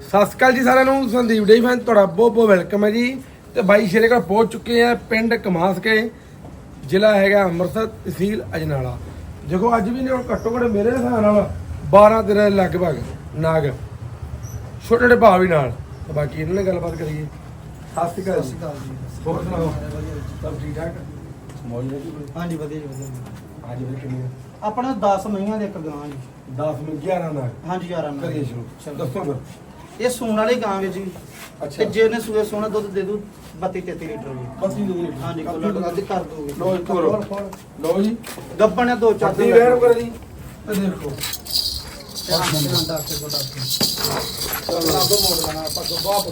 ਸਤਿ ਸ਼੍ਰੀ ਅਕਾਲ ਜੀ ਸਾਰਿਆਂ ਨੂੰ ਸੰਦੀਪ ਡੇ ਫੈਨ ਤੁਹਾਡਾ ਬਹੁਤ ਬਹੁਤ ਵੈਲਕਮ ਹੈ ਜੀ। ਤੇ ਬਾਈ ਸ਼ੇਰੇ ਕੋਲ ਪਹੁੰਚ ਚੁੱਕੇ ਆ ਪਿੰਡ ਕਮਾਸ ਕੇ ਜ਼ਿਲ੍ਹਾ ਹੈਗਾ ਅੰਮ੍ਰਿਤਸਰ ਤਹਿਸੀਲ ਅਜਨਾਲਾ। ਦੇਖੋ ਅੱਜ ਵੀ ਨੇ ਘੱਟੋ ਘੱਟ ਮੇਰੇ ਹਿਸਾਬ ਨਾਲ 12 13 ਲਗਭਗ ਨਾਗ ਛੋਟੇ ਛੋਟੇ ਭਾਅ ਵੀ ਨਾਲ। ਤੇ ਬਾਕੀ ਇਹਨਾਂ ਨਾਲ ਗੱਲਬਾਤ ਕਰੀਏ। ਸਤਿ ਸ਼੍ਰੀ ਅਕਾਲ ਜੀ। ਹੋਰ ਸੁਣਾਓ? ਸਭ ਠੀਕ ਠਾਕ? ਮੌਜ ਰਹੀ ਹਾਂਜੀ ਵਧੀਆ ਜੀ ਵਧੀਆ ਅੱਜ ਵੀ ਕਿੰਨੀ ਆਪਣਾ 10 ਮਹੀਆਂ ਦੇ ਇੱਕ ਗਾਂ ਜੀ। 10 ਮਿੰਟ 11 ਨਾਗ। ਹਾਂਜੀ ਯਾਰਾਂ ਨਾਲ ਕਰੀਏ ਸ਼ੁਰੂ। ਚਲੋ। ਦੱਸੋ ਫਿਰ। ਇਹ ਸੂਣ ਵਾਲੀ ਗਾਂ ਵੀ ਜੀ। ਅੱਛਾ। ਤੇ ਜੇ ਉਹਨੇ ਸੂਏ ਸੋਨਾ ਦੁੱਧ ਦੇ ਦੂ 32 33 ਲੀਟਰ ਜੀ ਬੱਤੀ ਦੂਰੀ ਹਾਂਜੀ ਕੋਲ ਅੱਧੀ ਕਰ ਦੋਗੇ। ਲੋ ਜੀ ਤੋਰੋ ਲੋ ਜੀ। ਗੱਬਣ ਨੇ ਦੋ ਚਾਰ ਚਾਦੀ ਵੇਰ ਕਰ। ਜੀ ਤੇ ਦੇਖੋ।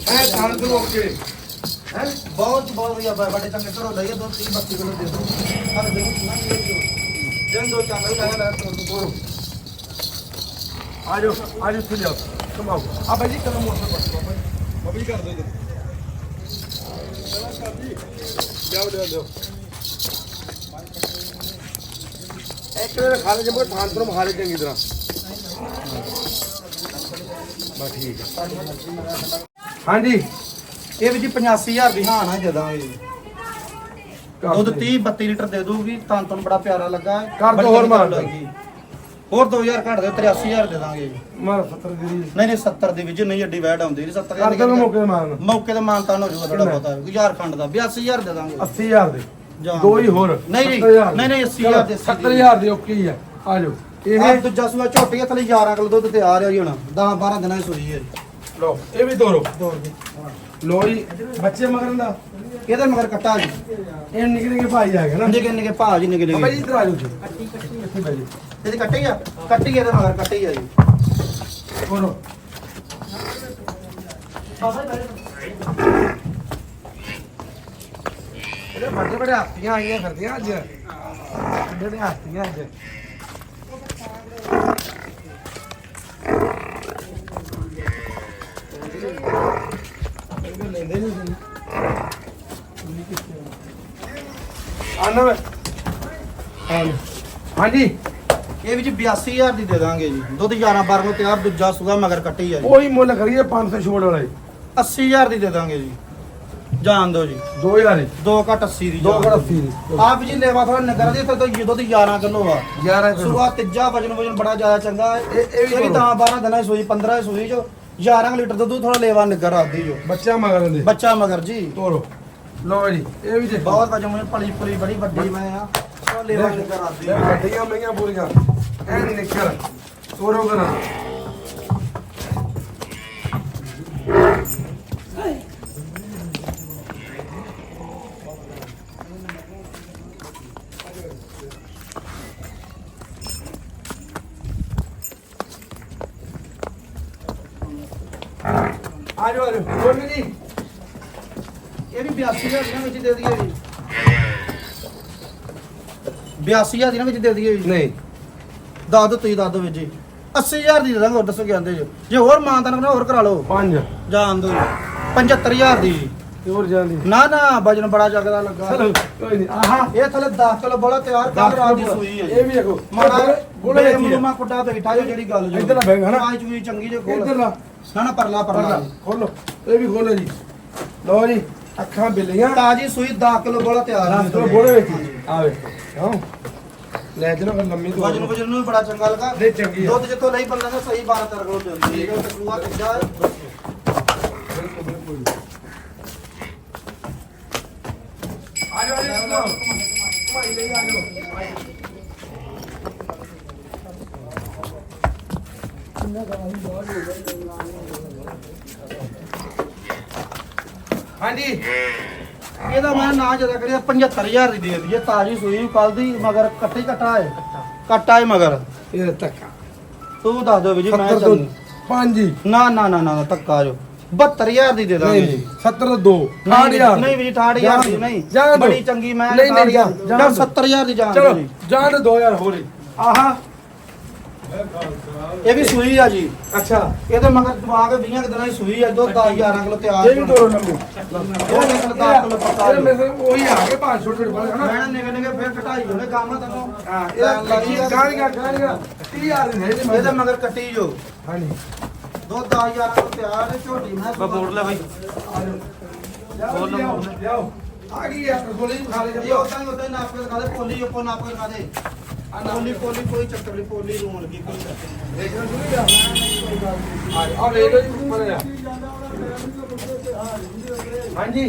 ਐ ਥਾਣ ਤੋਂ ਓਕੇ ਹੈ? ਬਹੁਤ ਬਹੁਤ ਵਧੀਆ ਬਾ- ਬੜੇ ਚੰਗੇ ਘਰੋਂ ਲਈਏ ਦੁੱਧ 30 32 ਕਿਲੋ ਦੇ ਦੋ ਹਰ ਦੇ ਨਾ ਦਿਨ ਦੋ ਚਾਰ ਨਾਲ ਲਾਇਆ ਲਾਇਆ ਤੋਰ ਤੋਰੋ ਆ ਜਾਓ ਆ ਜਾਓ ਇੱਥੇ ਲਿਆਓ ਕਮਾਓ। ਆ ਬਾਈ ਜੀ ਕਦਮ ਮੋਟਰ ਪਰ ਬਾਬਾ ਜੀ ਬਾਬਾ ਜੀ ਕਰ ਦਿਓ ਇਧਰ ਲਿਆਓ ਲਿਆਓ ਲਿਆਓ ਇੱਕ ਵਾਰ ਖਾ ਲੈ ਜੰਬੋ ਥਾਣ ਤੋਂ ਖਾ ਲੈ ਚੰਗੀ ਤਰ੍ਹਾਂ। ਬਸ ਠੀਕ ਹੈ ਹਾਂਜੀ। ਇਹ ਵੀ ਜੀ 85000 ਦੀ ਹਾਂ ਨਾ ਜਦਾਂ ਇਹ। ਦੁੱਧ ਦਿਓ। 30 32 ਲੀਟਰ ਦੇ ਦੂਗੀ ਤਾਂ ਤੁਹਾਨੂੰ ਬੜਾ ਪਿਆਰਾ ਲੱਗਾ। ਕਰ ਬੜੀ ਹੋਰ ਮਾਰ ਗੱਲ ਹੈਗੀ। ਹੋਰ 2000 ਘੱਟ ਦੇ 83000 ਦੇ ਦਾਂਗੇ ਜੀ। ਮਾਰ 70 ਦੀ ਨਹੀਂ ਨਹੀਂ 70 ਦੇ ਵਿੱਚ ਨਹੀਂ ਏਡੀ ਵੈਟ ਆਉਂਦੀ ਨਹੀਂ 70 ਕਰ ਦੋ ਮੌਕੇ ਮਾਰਨ ਮੌਕੇ ਤੇ ਮਾਨਤਾਨ ਹੋ ਜਾਊਗਾ ਥੋੜਾ? ਬਹੁਤਾ ਗੁਜ਼ਾਰ ਖੰਡ ਦਾ 82000 ਦੇ ਦਾਂਗੇ। 80000 ਦੇ। ਜਾਂ- ਦੋ ਹੀ ਹੋਰ। ਨਹੀਂ, ਨਹੀਂ, 70,000 ਨਹੀਂ, ਨਹੀਂ, 80,000 ਦੇ 70000 ਦੇ। ਓਕੇ ਹੀ ਆ। ਆ ਜਾਓ। ਇਹ ਇਹ ਦੂਜਾ ਸੂਆ ਝੋਟੀ ਆ, ਥੱਲੇ 11 ਕਿਲੋ ਦੁੱਧ ਤਿਆਰ ਆ ਜੀ ਹੁਣ। 10 12 ਦਿਨਾਂ ਦੀ ਸੂਈ ਹੈ ਜੀ। ਲਓ ਇਹ ਵੀ ਦੋਰੋ ਦੇ ਲੋ ਜੀ ਬੱਚੇ ਮਗਰਨ ਦਾ। ਇਹਦੇ ਮਗਰ ਕੱਟਾ ਜੀ। ਇਹ ਨਿੱਕੇ ਨਿੱਕੇ ਭਾਈ ਆ ਗਏ ਨਾ। ਨਿੱਕੇ ਨਿੱਕੇ ਭਾਅ ਜੀ ਨਿੱਕੇ ਜੀ ਨਿੱਕੇ। ਇਧਰ ਆ ਜਾਓ ਜੀ। ਇੱਥੇ ਬਹਿ ਜਾਓ ਇਹਦੀ ਕੱਟੀ ਆ? ਕੱਟੀ ਇਹਦੇ ਮਗਰ ਕੱਟੀ ਆ ਜੀ। ਬੋਲੋ। ਇਹਦੇ ਵੱਡੇ ਵੱਡੇ ਹਾਥੀਆਂ ਆਈਆਂ ਫਿਰਦੀਆਂ ਅੱਜ। ਵੱਡੇ ਵੱਡੇ ਹਾਥੀਆਂ ਅੱਜ। ਆਨਵ ਹਾਂਜੀ। ਇਹ ਵੀ ਜੀ 82000 ਦੀ ਦੇ ਦਾਂਗੇ ਜੀ। ਦੁੱਧ 11 12 ਨੂੰ ਤਿਆਰ ਦੂਜਾ ਸੂਆ ਮਗਰ ਕੱਟੀ ਆ ਜੀ। ਉਹੀ ਮੁੱਲ ਕਰੀਏ 500 ਛੋੜ ਵਾਲਾ। ਜੀ 80000 ਦੀ ਦੇ ਦਾਂਗੇ ਜੀ। ਜਾਣ ਦਿਓ ਜੀ। 2000 ਜੀ 2 ਘੱਟ 80 ਦੀ ਦੋ ਜਾਣ ਘੜ ਦਿਓ। 80 ਦੀ। ਆਪ ਜੀ ਲੈਵਾ ਥੋੜਾ ਨਗਰ ਦੇ ਇੱਥੇ ਤਾਂ ਦੁੱਧ 11 ਕਿਲੋ ਆ। 11 ਕਿਲੋ। ਸੁਆ ਤੀਜਾ ਵਜਨ ਵਜਨ ਬੜਾ ਜ਼ਿਆਦਾ ਚੰਗਾ। ਇਹ- ਇਹ ਵੀ ਇਹ ਵੀ ਕਰੋ। ਤਾਂ 12 ਦਿਨਾਂ ਦੀ ਸੂਈ 15 ਦੀ ਸੂਈ ਜੋ 11 ਲੀਟਰ ਦੁੱਧ ਥੋੜਾ ਲੈਵਾ ਨਿਗਰ ਆਦੀ ਜੋ ਬੱਚਾ ਮਗਰ ਦੇ। ਬੱਚਾ ਮਗਰ ਜੀ। ਤੋਰੋ। ਲਓ ਜੀ ਇਹ ਵੀ ਦੇਖੋ। ਬਹੁਤ ਵਜਨ ਵਜਨ ਪਲੀ ਪਲੀ ਬੜੀ ਵੱਡੀ ਮੈਂ ਆ। ਥੋੜਾ ਲੈਵਾ ਨਿਗਰ ਆਦੀ ਲੈ ਵੱਡੀਆਂ ਮਹੀਆਂ ਪੂਰੀਆਂ। ਐਨ ਨਿਕਲ। ਤੋਰੋ ਕਰਾਂ ਆ ਜਾਓ ਆ ਜਾਓ ਕੋਈ ਨਹੀਂ ਇਹ ਵੀ 82000 ਦੀਆਂ ਵਿੱਚ ਦੇ ਦਈਏ ਜੀ। 82000 ਦੀਆਂ ਵਿੱਚ ਦੇ ਦਈਏ ਜੀ। ਨਹੀਂ। ਦੱਸ ਦੋ ਤੁਸੀਂ ਦੱਸ ਦੋ ਵਿੱਚ ਜੀ। 80000 ਦੀ ਦੇ ਦਾਂਗੇ ਹੋਰ ਦੱਸੋ ਕੀ ਆਂਦੇ ਜੀ। ਜੇ ਹੋਰ ਮਾਨਤਾਨ ਕਰਨਾ ਹੋਰ ਕਰਾ ਲਓ। ਪੰਜ। ਜਾਣ ਦੋ ਜੀ। 75000 ਦੀ ਜੀ। ਤੇ ਹੋਰ ਜਾਂਦੀ ਨਾ ਨਾ ਵਜਨ ਬੜਾ ਜਗਦਾ ਲੱਗਾ। ਚਲੋ ਕੋਈ ਨਹੀਂ। ਆਹਾ। ਇਹ ਥੱਲੇ 10 ਕਿਲੋ ਬੋਲਾ ਤਿਆਰ ਕਰ ਰਾਤ ਦੀ ਸੂਈ ਹੈ। ਇਹ ਵੀ ਦੇਖੋ ਮਾੜਾ ਗੋਲੇ ਬੇਮਲੂਮਾ ਵੇਖੀ ਮਾ ਕੁੱਟਾ ਬੈਠਾ ਜੋ ਜਿਹੜੀ ਗੱਲ ਜੋ ਇੱਧਰ ਨਾ ਬੈਠ, ਹਨਾ? ਆਵਾਜ਼ ਚੂਈ ਚੰਗੀ ਜੋ ਖੋਲ। ਇੱਧਰ ਲਾ। ਨਾ ਨਾ ਪਰਲਾ। ਪਰਲਾ। ਖੋਲੋ। ਇਹ ਵੀ ਖੋਲੋ ਜੀ। ਲਓ ਜੀ। ਅੱਖਾਂ ਬਿੱਲੀਆਂ। ਤਾਜੀ ਸੂਈ 10 ਕਿਲੋ ਬੋਲਾ ਤਿਆਰ ਦਸ ਕਿਲੋ ਬੋਲੇ ਵੇਖੀ ਆ ਵੇਖੋ ਹਾਂ ਲੈ ਜਨਾ ਫਿਰ ਲੰਮੀ ਤੋਂ। ਵਜਨ ਵਜਨ ਨੂੰ ਵੀ ਬੜਾ ਚੰਗਾ ਲੱਗਾ। ਨਹੀਂ, ਚੰਗੀ ਆ। ਦੁੱਧ ਜਿੱਥੋਂ ਲਈ ਬੰਦਾ ਨਾ ਸਹੀ 12 13 ਕਿਲੋ ਦਿੰਦੀ ਹੈ। ਤੇ ਸੂਆ ਕਿੱਡਾ। ਹੈ ਆ ਜਾਓ ਆ ਜਾਓ ਭਾਈ ਲੈ ਆ ਜਾਓ ਹਾਂਜੀ। ਇਹਦਾ ਮੈਂ ਨਾਂ ਜ਼ਿਆਦਾ ਕਰਿਆ 75000 ਦੀ ਦੇ ਦਈਏ ਤਾਜੀ ਸੂਈ ਕੱਲ ਦੀ ਮਗਰ ਕੱਟੀ ਕੱਟਾ ਹੈ। ਕੱਟਾ ਹੈ ਮਗਰ। ਇਹ ਧੱਕਾ ਤੂੰ ਦੱਸ ਦਿਓ ਵੀ ਜੀ ਮੈਂ 70 ਤੋਂ ਚੱਲ। ਪੰਜ ਹੀ ਨਾ ਨਾ ਨਾ ਨਾ ਧੱਕਾ ਜੋ। 72000 ਦੀ ਦੇ ਦਾਂਗੇ। ਨਹੀਂ ਜੀ ਜੀ 70 ਤੋਂ ਦੋ ਨਹੀਂ ਜੀ, 6000 ਨਹੀਂ ਵੀ 68000 ਦੀ। ਨਹੀਂ ਜਾਣ ਦਿਓ। ਬੜੀ ਚੰਗੀ ਮੈਂ ਨਹੀਂ, ਨਹੀਂ, 68000 ਜਾਣ ਜਾਂ ਦਿਓ। 70000 ਦੀ ਜਾਣ ਚਲੋ ਜੀ। ਜਾਣ 2000 ਹੋਰ ਆਹਾ। ਇਹ ਵੀ ਸੂਈ ਆ ਜੀ। ਅੱਛਾ। ਇਹਦੇ ਮਗਰ ਦਵਾ ਕੇ 20 ਦਿਨਾਂ ਦੀ ਸੂਈ ਆ ਦੋ 10000 ਕਿਲੋ ਤਿਆਰ ਇਹ ਵੀ ਤੋਰੋ ਲੰਮੀ ਇਹ ਨਿਕਲ 10 ਕਿਲੋ ਪੱਕਾ ਇਹ ਮੇਰੇ ਉਹੀ ਆ ਕੇ ਭਾਂ ਛੋਟੇ ਛੋਟੇ ਬੜੇ ਹਨਾ। ਮੈਂ ਨਿਕਲ ਨਿਕਲ ਫਿਰ ਘਟਾਈ ਹੋਣੇ ਕੰਮ ਤੈਨੂੰ। ਹਾਂ ਇਹ ਲੱਗੀ ਗਾਣੀਆਂ ਗਾਣੀਆਂ 30000 ਦੀ ਹੈ ਜੀ ਇਹਦੇ ਮਗਰ ਕੱਟੀ ਜੋ। ਹਾਂਜੀ। ਦੁੱਧ 10000 ਨੂੰ ਤਿਆਰ ਹੈ ਝੋਟੀ ਮੈਂ ਬਾ ਮੋੜ ਲੈ ਬਾਈ। ਹੋਰ ਲਿਆਓ ਲਿਆਓ। ਆ ਗਈ ਆ ਵੀ ਖਾ ਲੈ ਇਹ ਉਦਾਂ ਹੀ ਉਦਾਂ ਨਾਪ ਕੇ ਦਿਖਾ ਦੇ ਪੋਲੀ ਉੱਪਰ ਨਾਪ ਕੇ ਦਿਖਾ ਦੇ। ਪੋਲੀ ਪੋਲੀ ਕੋਈ ਚੱਕਰ ਨਹੀਂ ਪੋਲੀ ਰੂਣ ਲੱਗੀ ਕੋਈ ਚੱਕਰ ਨਹੀਂ। ਦੇਖਣਾ ਸ਼ੁਰੂ ਕਰ ਆ। ਆ ਲੈ ਲੋ ਜੀ ਉੱਪਰ ਆ। ਹਾਂਜੀ।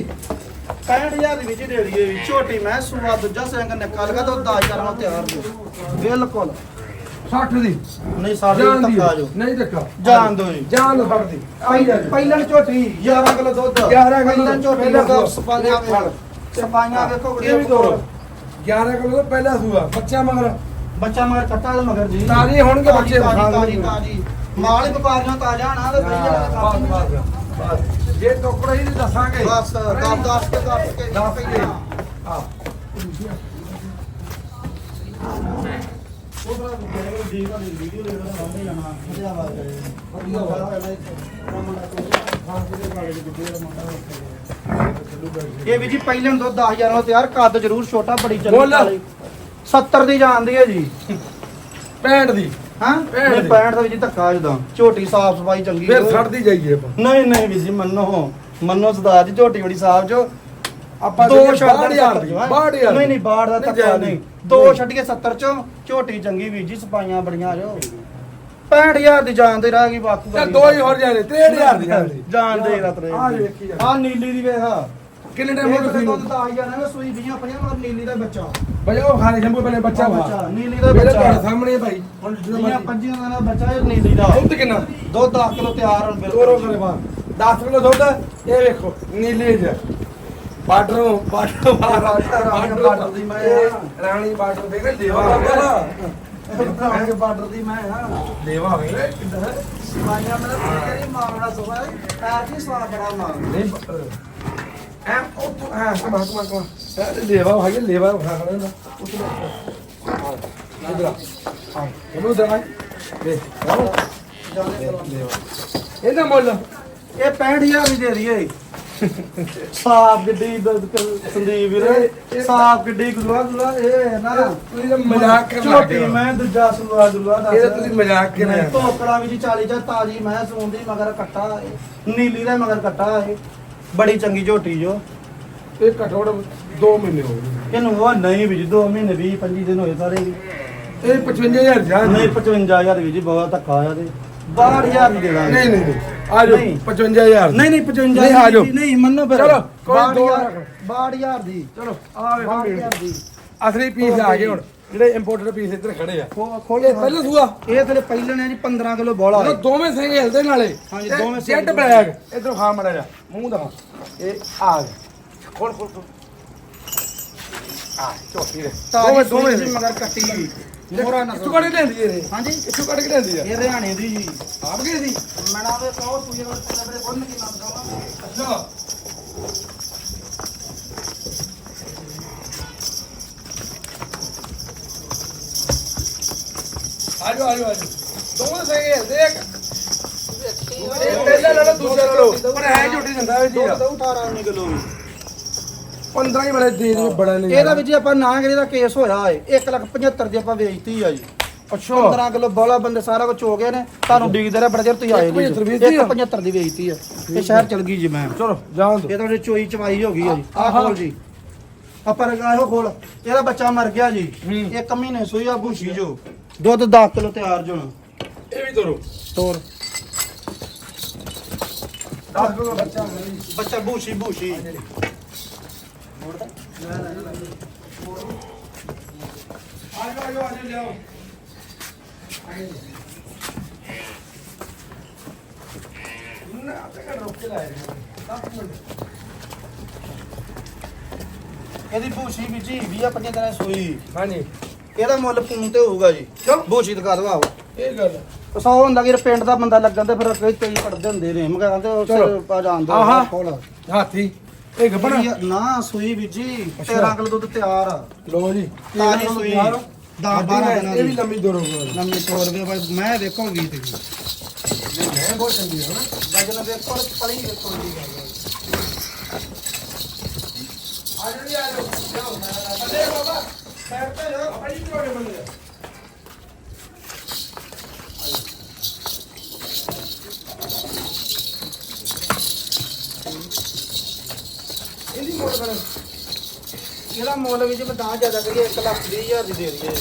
65000 ਦੀ ਵਿੱਚ ਦੇ ਦਈਏ ਵੀ ਝੋਟੀ ਮੈਂ ਸੂਆ ਦੂਜਾ ਸਿੰਘ ਨਿਕਲ ਗਿਆ ਤਾਂ 10000 ਨਾਲ ਤਿਆਰ ਜੀ। ਬਿਲਕੁਲ। 60 ਦੀ। ਨਹੀਂ ਸਾਡੇ ਜਾਨ ਦੀ। ਤੱਕ ਆ ਜਾਓ। ਨਹੀਂ ਧੱਕਾ। ਜਾਨ ਦਿਓ ਜੀ। ਜਾਨ ਲੋ ਫੜਦੀ ਆਈ ਜਾ। ਪਹਿਲਣ ਝੋਟੀ 11 ਕਿਲੋ ਦੁੱਧ। 11 ਕਿਲੋ ਪਹਿਲਣ ਝੋਟੀ ਪਹਿਲਾਂ ਦਾ ਦੁੱਧ। ਸਪਾਈਆਂ ਫੜ। ਸਪਾਈਆਂ ਦੇਖੋ ਇਹ ਵੀ ਤੋਰੋ 11 ਕਿਲੋ। ਦਾ ਪਹਿਲਾ ਸੂਆ। ਬੱਚਾ ਮਗਰ ਬੱਚਾ ਮਗਰ ਕੱਟਾ ਦਾ ਮਗਰ ਜੀ। ਤਾਜ਼ੇ ਹੋਣਗੇ ਬੱਚੇ। ਤਾਜ਼ੀ ਤਾਜ਼ੀ। ਤਾਜ਼ੀ। ਮਾਲ ਹੀ ਵਪਾਰੀਆਂ ਤਾਜ਼ਾ ਨਾ ਤੇ ਬਸ ਆ ਬਸ ਬਸ। ਜੇ ਟੋਕੜਾ ਹੀ ਨਹੀਂ ਦੱਸਾਂਗੇ। ਬਸ 10 10 ਕੇ 10 ਕੇ ਦਸ ਕੇ। ਆ ਇਹ ਵੀ ਜੀ ਪਹਿਲੇ ਦੁੱਧ 10000 ਨਾਲ ਤਿਆਰ ਕੱਦ ਜ਼ਰੂਰ ਛੋਟਾ ਬੜੀ ਚੱਲੀ ਮੁੱਲ? 70 ਦੀ ਜਾਂਦੀ ਹੈ ਜੀ। 65 ਦੀ। ਹਾਂ? ਭੈਣ ਨਹੀਂ ਦੀ। 65 ਦਾ ਵੀ ਜੀ ਧੱਕਾ ਜਦਾਂ। ਝੋਟੀ ਸਾਫ਼ ਸਫ਼ਾਈ ਚੰਗੀ ਫਿਰ ਹੋਵੇ। ਛੱਡਦੀ ਜਾਈਏ ਆਪਾਂ। ਨਹੀਂ ਨਹੀਂ ਵੀ ਜੀ ਮੰਨੋ। ਮੰਨੋ ਸਰਦਾਰ ਜੀ ਝੋਟੀ ਬੜੀ ਸਾਫ਼ ਜੋ ਆਪਾਂ ਦੋ ਛੱਡ ਬਾਹਠ ਹਜ਼ਾਰ ਦੀ, ਬਾਹਠ ਹਜ਼ਾਰ ਦੀ। ਨਹੀਂ ਨਹੀਂ ਬਾੜ ਦਾ ਨਹੀਂ ਧੱਕਾ ਜਾਂਦੀ। ਨਹੀਂ। ਦੋ ਛੱਡ ਕੇ 70 ਚੋਂ। ਝੋਟੀ ਚੰਗੀ ਵੀ ਜੀ ਸਫਾਈਆਂ ਬੜੀਆਂ ਜੋ। 65000 ਦੀ ਜਾਨ ਦੇ ਰਹਿ ਗਈ ਬਾਕੀ ਤੇ ਦੋ ਹੀ ਹੋਰ ਜਾਣੇ 63000 ਦੀ ਜਾਂਦੀ ਜਾਨ ਦੇ। ਰਤ ਰਹੇ ਆ ਵੇਖੀ ਜਾ ਆ ਨੀਲੀ ਦੀ ਵੇਖਾ। ਕਿੰਨੇ ਟਾਈਮ ਹੋ ਤੇ ਗਏ ਦੁੱਧ 10000 ਹੈ ਸੂਈ 20 50 ਮਗਰ ਨੀਲੀ ਦਾ ਬੱਚਾ। ਬਜਾਓ ਖਾਣੇ ਸ਼ੰਭੂ ਪਹਿਲੇ ਬੱਚਾ ਵਾ। ਨੀਲੀ ਦਾ ਮੇਰੇ ਬੱਚਾ। ਤੁਹਾਡੇ ਸਾਹਮਣੇ ਭਾਈ। ਹੁਣ ਮਰਜ਼ੀ। ਪੰਜੀਆਂ ਦਾ ਨਾ ਬੱਚਾ ਇਹ ਨੀਲੀ ਦਾ। ਦੁੱਧ ਕਿੰਨਾ? ਦੁੱਧ 10 ਕਿਲੋ ਤਿਆਰ ਹੁਣ ਤੋਰੋ ਕਰੇ ਬਾਹਰ 10 ਕਿਲੋ ਦੁੱਧ ਇਹ ਵੇਖੋ ਨੀਲੇ ਚ। ਬਾਰਡਰੋਂ ਬਾਰਡਰ ਬਾਰਡਰ ਦੀ ਮੈਂ ਆ। ਰਾਣੀ ਬਾਰਡਰ ਵੇਖ ਦੇਵਾ ਹੋਵੇਗਾ ਇਹ ਬਾਰਡਰ ਦੀ ਮੈਂ ਹਾਂ ਦੇਵਾ ਹੋਵੇਗਾ ਕਿੱਦਾਂ ਹੈ? ਸਫਾਈਆਂ ਮੇਰਾ ਤੇਰੀ ਮਾਮਲਾ ਸੁਭਾ। ਹੈ ਕੀ ਸਵਾਦ ਬੜਾ ਮਾਰ। ਨਹੀਂ ਐ ਉਹ ਤੂੰ ਹਾਂ ਕਮਾ ਕਮਾ ਕਮਾ ਇਹ ਦੇਵਾ ਹੋਇਆ ਲੇਵਾ ਖਾ ਖੜਾ ਨਾ ਉਤਰ ਇਧਰ ਆ ਇਹਨੂੰ ਦਰਾ ਦੇ ਇਹਦਾ ਮੁੱਲ ਇਹ 65000 ਦੀ ਦੇ ਦਈਏ ਸਾਫ਼ ਗੱਡੀ ਕਰ- ਸੰਦੀਪ ਵੀਰੇ ਸਾਫ਼ ਗੱਡੀ ਗੁਲਵਾ ਗੁਲਵਾ ਇਹ ਨਾ ਤੁਸੀਂ ਤਾਂ ਮਜ਼ਾਕ ਕਰਨ ਲੱਗ ਝੋਟੀ ਗਏ ਮੈਂ ਦੂਜਾ ਸੁਲਵਾ ਗੁਲਵਾ ਦੱਸ ਇਹ ਤਾਂ ਤੁਸੀਂ ਮਜ਼ਾਕ ਕਰ ਰਹੇ ਹੋ। ਟੋਕੜਾ ਵੀ ਜੀ 40 ਜਾਂ ਤਾਜੀ ਮੈਂ ਸੂੰਦੀ ਮਗਰ ਕੱਟਾ। ਨੀਲੀ ਦਾ ਮਗਰ ਕੱਟਾ ਇਹ ਬੜੀ ਚੰਗੀ ਝੋਟੀ ਜੋ। ਇਹ ਘਟੋੜ 2 ਮਹੀਨੇ ਹੋ ਗਏ। ਇਹਨੂੰ ਉਹ ਨਹੀਂ ਵੀ ਜੀ 2 ਮਹੀਨੇ 20 25 ਦਿਨ ਹੋਏ ਸਾਰੇ ਇਹ 55000 ਜਾ ਨਹੀਂ 55000 ਵੀ ਜੀ ਬਹੁਤ ਧੱਕਾ ਆਇਆ ਤੇ। 62000 ਦੀ ਦੇ ਦਾਂਗੇ ਨਹੀਂ ਨਹੀਂ ਨਹੀਂ ਆ ਜਾਓ ਨਹੀਂ। 55000 ਨਹੀਂ ਨਹੀਂ 55 ਨਹੀਂ, ਆ ਜਾਓ। ਨਹੀਂ ਮੰਨੋ ਫਿਰ। ਚਲੋ, ਕੋਈ ਦੋ 62000 ਦੀ। ਚਲੋ ਆ ਵੇਖੋ 62000 ਦੀ। ਅਸਲੀ ਪੀਸ ਆ ਗਏ ਹੁਣ। ਜਿਹੜੇ ਇੰਪੋਰਟਡ ਪੀਸ ਇੱਧਰ ਖੜੇ ਆ। ਖੋਲੋ ਪਹਿਲਾਂ ਸੂਆ। ਇਹ ਥਲੇ ਪਹਿਲਣ ਹੈ ਜੀ 15 ਕਿਲੋ ਬੋਲਾ ਉਹ ਦੋਵੇਂ ਸਿੰਘ ਹਿਲਦੇ ਨਾਲੇ ਹਾਂਜੀ, ਦੋਵੇਂ ਸਿੰਘ ਜੈਟ ਬਲੈਕ ਇਧਰੋਂ ਖਾ ਮੜਾ ਜਾ ਮੂੰਹ ਦਵਾ ਇਹ ਆ ਗਏ। ਖੋਲ ਖੋਲ ਖੋਲ। ਆ ਝੋਟੀ ਦੇ। ਦੋਵੇਂ ਦੋਵੇਂ ਜੀ ਮਗਰ ਕੱਟੀ ਮੋਰਾ ਨਾ ਇੱਥੋਂ ਕੱਢ ਕੇ ਲੈਂਦੀ ਇਹ। ਹਾਂਜੀ। ਇੱਥੋਂ ਕੱਢ ਕੇ ਲੈਂਦੀ ਆ। ਇਹ ਹਰਿਆਣੇ ਦੀ ਜੀ। ਆਪ ਗਏ ਸੀ? ਮਣਾ ਦੇ ਕਹੋ ਤੂੰ ਇਹ ਬੜੇ ਬੰਨ ਕੇ ਦਵਾ ਅੱਛਾ। ਆਜੋ ਆਜੋ ਆਜੋ। ਦੋਵੇਂ ਸਿੰਘ ਹਿਲਦੇ ਆ ਇਹ ਪਹਿਲਾਂ ਲੈ ਲਓ ਦੂਜਾ ਲੈ ਲਓ ਪਰ ਹੈ ਝੋਟੀ ਦਿੰਦਾ ਵੀ ਜੀ ਦੁੱਧ ਦਊ 18 19 ਕਿਲੋ ਵੀ। 15 ਹੀ ਬੜੇ ਦੇ ਦੇ ਬੜਾ ਨਹੀਂ ਇਹਦਾ ਵੀ ਜੀ ਆਪਾਂ ਨਾ ਕਰੇ ਦਾ ਕੇਸ ਹੋਇਆ ਏ। 1 ਲੱਖ 75 ਦੀ ਆਪਾਂ ਵੇਚਤੀ ਆ ਜੀ। ਅੱਛਾ। 15 ਕਿਲੋ ਬੋਲਾ ਬੰਦੇ ਸਾਰਾ ਕੁਝ ਹੋ ਗਏ ਨੇ। ਤੁਹਾਨੂੰ ਡੀਕਦੇ ਰਹੇ ਬੜਾ ਚਿਰ ਤੁਸੀਂ ਆਏ ਨਹੀਂ 75 ਵੇਚਤੀ ਆ? 75 ਦੀ ਵੇਚਤੀ ਆ। ਇਹ ਸ਼ਹਿਰ ਚਲ ਗਈ ਜੀ ਮੈਂ। ਚਲੋ ਜਾਣ ਦੋ ਇਹ ਤੁਹਾਡੇ ਚੋਈ ਚਵਾਈ ਹੋ ਗਈ ਆ ਜੀ। ਆਹ ਆਹਾ। ਖੋਲ ਜੀ। ਆਪਾਂ ਰਗਾਇਓ ਖੋਲ। ਇਹਦਾ ਬੱਚਾ ਮਰ ਗਿਆ ਜੀ। ਹੂੰ। ਇੱਕ ਮਹੀਨੇ ਸੂਈ ਆ ਭੂਸ਼ੀ ਜੋ ਦੁੱਧ 10 ਕਿਲੋ ਤਿਆਰ ਜੋ ਇਹ ਵੀ ਤੋਰੋ ਤੋਰ। 10 ਕਿਲੋ ਬੱਚਾ ਬੱਚਾ ਭੂਸ਼ੀ ਭੂਸ਼ੀ। ਆਜੋ ਆਜੋ ਆਜੋ ਲਿਆਓ ਨਾ ਕਰ ਰੋਕ ਕੇ ਲਾਇਆ। 10 ਮਿੰਟ ਇਹਦੀ ਭੂਸ਼ੀ ਵੀ ਜੀ 20 25 ਦਿਨਾਂ ਦੀ ਸੂਈ ਹਾਂਜੀ ਇਹਦਾ ਮੁੱਲ ਫੋਨ ਤੇ ਹੋਊਗਾ ਜੀ ਕਿਉਂ? ਭੂਸ਼ੀ ਦਿਖਾ ਦਵਾਓ ਇਹ ਗੱਲ ਸੌ ਹੁੰਦਾ ਕਿ ਪਿੰਡ ਦਾ ਬੰਦਾ ਲੱਗਣ ਤੇ ਫਿਰ ਕਈ ਕਈ ਪੜਦੇ ਹੁੰਦੇ ਨੇ ਮੈਂ ਕਹਿੰਦੇ ਉਹ ਚਲੋ। ਸਿਰ ਪਾ ਜਾਣ ਦੋ ਆਹਾ। ਖੋਲ ਹਾਥੀ ਇਹ ਗੱਬਣਾ ਨਾ ਸੂਈ ਵੀ ਜੀ ਅੱਛਾ। 13 ਕਿਲੋ ਦੁੱਧ ਤਿਆਰ ਆ ਲੋ ਜੀ ਤਾਜ਼ੀ ਸੂਈ। ਯਾਰ, ਦਸ ਬਾਰਾਂ ਦਿਨਾਂ ਇਹ ਵੀ ਦੀ। ਲੰਮੀ ਦੂਰ ਹੋਊਗਾ ਨੰਮੀ ਤੋੜ ਦੇ ਬਾਈ ਮੈਂ ਦੇਖੋ ਵੀ ਤੇ ਮੈਂ ਬਹੁਤ ਚੰਗੀ ਹੈ ਨਾ ਵਜਨ ਦੇਖੋ ਪਲੀ ਦੇਖੋ ਜੀ ਆਜੋ ਮੁੱਲ ਵੀ ਜੇ ਬਤਾ ਜ਼ਿਆਦਾ ਕਰੀਏ 1 ਲੱਖ 20 ਹਜ਼ਾਰ ਦੀ ਦੇ ਦਈਏ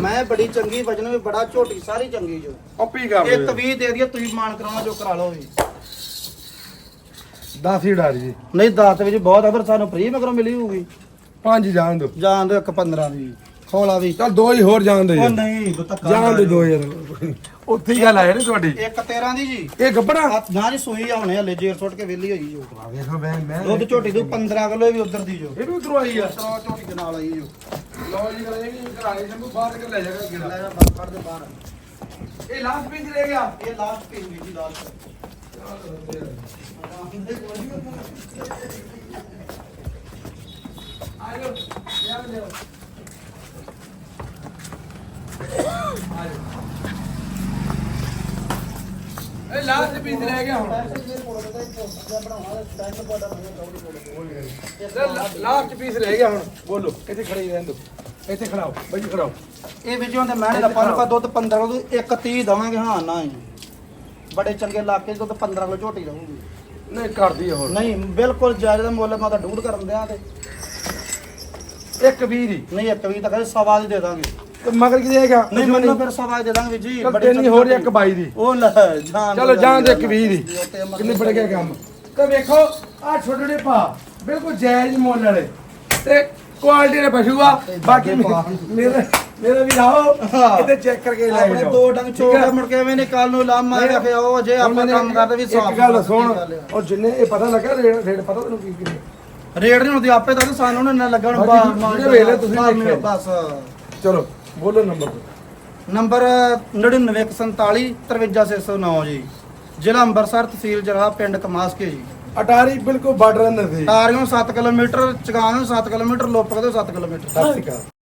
ਮੈਂ ਬੜੀ ਚੰਗੀ ਵਜਨ ਵੀ ਬੜਾ ਝੋਟੀ ਸਾਰੀ ਚੰਗੀ ਜੋ। ਉਹ ਪੀ ਕਰ ਇਹ ਤਵੀਹ ਦੇ ਦਈਏ ਤੁਸੀਂ ਮਾਨ ਕਰਾਉਣਾ ਜੋ ਕਰਾ ਲਓ ਵੀ 10 ਹੀ ਡਾਰੀ ਜੀ। ਨਹੀਂ ਦਾਤ ਵਿੱਚ ਬਹੁਤ ਆ ਪਰ ਸਾਨੂੰ ਫ੍ਰੀ ਮਗਰੋਂ ਮਿਲੀ ਹੋਊਗੀ। ਪੰਜ ਜਾਣ ਦੋ। ਜਾਣ ਦੋ ਇੱਕ 15 ਦੀ। ਖੋਲਾ ਵੀ। ਚਲ ਦੋ ਹੀ ਹੋਰ ਜਾਣ ਦੋ ਉਹ ਨਹੀਂ ਦੋ ਧੱਕਾ ਜਾਣ ਦੋ ਦੋ ਯਾਰ। ਉੱਥੇ ਹੀ ਗੱਲ ਆਏ ਨੇ ਤੁਹਾਡੀ। ਇੱਕ 13 ਦੀ ਜੀ। ਇਹ ਗੱਬੜਾ ਨਾ ਜੀ ਸੂਈ ਆ ਹੁਣੇ ਹਲੇ ਜੇਰ ਸੁੱਟ ਕੇ ਵਿਹਲੀ ਹੋਈ ਜੋ ਆ ਵੇਖੋ ਮੈਂ ਮੈਂ ਦੁੱਧ ਝੋਟੀ ਦੂ 15 ਕਿਲੋ ਵੀ ਉਧਰ ਦੀ ਜੋ। ਇਹ ਵੀ ਉਧਰੋਂ ਆਈ ਆ। ਤਰ੍ਹਾਂ ਝੋਟੀ ਦੇ ਨਾਲ ਆਈ ਜੋ ਲਓ ਜੀ ਇਹ ਵੀ ਘਰਾਏ ਜੰਮੂ ਬਾਹਰ ਕੇ ਲੈ ਜਾਗਾ ਲੈ ਕਿਹੜਾ ਜਾ ਬਾਹਰ ਦੇ ਬਾਹਰ। ਇਹ ਲਾਸਟ ਪੀਸ ਰਹਿ ਗਿਆ। ਇਹ ਲਾਸਟ ਵੀ ਜੀ ਲਾਸਟ ਇਹ ਲਾਸਟ ਪੀਸ ਰਹਿ ਗਿਆ ਹੁਣ। ਲਾਸਟ ਪੀਸ ਰਹਿ ਗਿਆ ਹੁਣ। ਬੋਲੋ ਇੱਥੇ ਖੜੇ ਹੀ ਰਹਿਣ ਦਿਓ। ਇੱਥੇ ਖੜਾਓ ਬਾਈ ਜੀ ਖੜਾਓ। ਇਹ ਵਿੱਚੋਂ ਤੇ ਮੈਂ ਦਾ ਪੰਜ ਪਾ ਦੁੱਧ 15 ਕਿਲੋ ਇੱਕ 30 ਦਵਾਂਗੇ ਹਾਂ ਨਾ ਜੀ। ਬੜੇ ਚੰਗੇ ਇਲਾਕੇ 'ਚ ਦੁੱਧ 15 ਕਿਲੋ ਝੋਟੀ ਰਹੂਗੀ। ਨਹੀਂ ਕਰਦੀ ਹੋਰ ਨਹੀਂ ਬਿਲਕੁਲ ਜਾਇਜ਼ ਦਾ ਮੁੱਲ ਮੈਂ ਤਾਂ ਡੂਡ ਕਰਨ ਦਿਆਂ ਤੇ। ਇੱਕ ਵੀਹ ਦੀ। ਨਹੀਂ ਇੱਕ ਵੀ ਤਾਂ ਕਹਿੰਦੇ ਸਵਾ ਦੀ ਦੇ ਦਾਂਗੇ। ਤੇ ਮਗਰ ਕੀ ਦੇਗਾ ਨਹੀਂ ਮੈਨੂੰ ਫਿਰ ਸਵਾ ਦੇ ਦਾਂਗੇ ਜੀ ਬੜੀ ਤਿੰਨ ਹੀ ਹੋਰ ਇੱਕ ਬਾਈ ਦੀ। ਉਹ ਲੈ ਜਾਨ ਚਲੋ ਜਾਣ ਦੇ ਇੱਕ ਵੀਹ ਦੀ। ਕਿੰਨੀ ਬੜ ਗਿਆ ਕੰਮ? ਤੇ ਵੇਖੋ ਆ ਛੋਟੇ ਛੋਟੇ ਭਾ ਬਿਲਕੁਲ ਜਾਇਜ਼ ਮੁੱਲ ਵਾਲੇ। ਤੇ ਕੁਆਲਿਟੀ ਦੇ ਪਸ਼ੂ ਆ ਬਾਕੀ। ਮੇਰੇ ਮੇਰੇ ਵੀ ਆਓ ਹਾਂ। ਕਿਤੇ ਚੈੱਕ ਕਰਕੇ ਲੈ ਆਪਣੇ ਦੋ ਡੰਗ ਆ? ਮੁੜ ਕੇ ਐਵੇਂ ਨੇ ਕੱਲ ਨੂੰ ਲਾਮ ਮਾਰ ਕੇ ਉਹ ਜੇ ਆਪਾਂ ਕੰਮ ਕਰਦੇ ਵੀ ਸਾਫ਼ ਇੱਕ ਗੱਲ ਸੁਣ। ਔਰ ਜਿੰਨੇ ਇਹ ਪਤਾ ਲੱਗਾ ਰੇਟ ਰੇਟ ਪਤਾ ਤੈਨੂੰ ਕੀ ਕਿੰਨੇ? ਰੇਟ ਨਹੀਂ ਹੁੰਦੀ ਆਪੇ ਤਾਂ ਸਾਨੂੰ ਨਾ ਲੱਗਣ ਬਾਕੀ ਬਾ- ਜਿਹੜੇ ਮਾਰ- ਵੇਲੇ ਤੁਸੀਂ। ਬਸ। ਚਲੋ ਬੋਲੋ ਨੰਬਰ। ਨੰਬਰ 9947 53609 ਜੀ। ਜ਼ਿਲ੍ਹਾ ਅੰਮ੍ਰਿਤਸਰ ਤਹਿਸੀਲ ਜਰਾ ਪਿੰਡ ਕਮਾਸਕੇ ਜੀ। ਅਟਾਰੀ ਬਿਲਕੁਲ ਬਾਰਡਰ ਨਜ਼ਦੀਕ ਟਾਰੀਓਂ 7 ਕਿਲੋਮੀਟਰ ਚਗਾਨ 7 ਕਿਲੋਮੀਟਰ ਲੋਪਕ ਤੋਂ 7 ਕਿਲੋਮੀਟਰ। ਸਤਿ ਸ਼੍ਰੀ ਅਕਾਲ।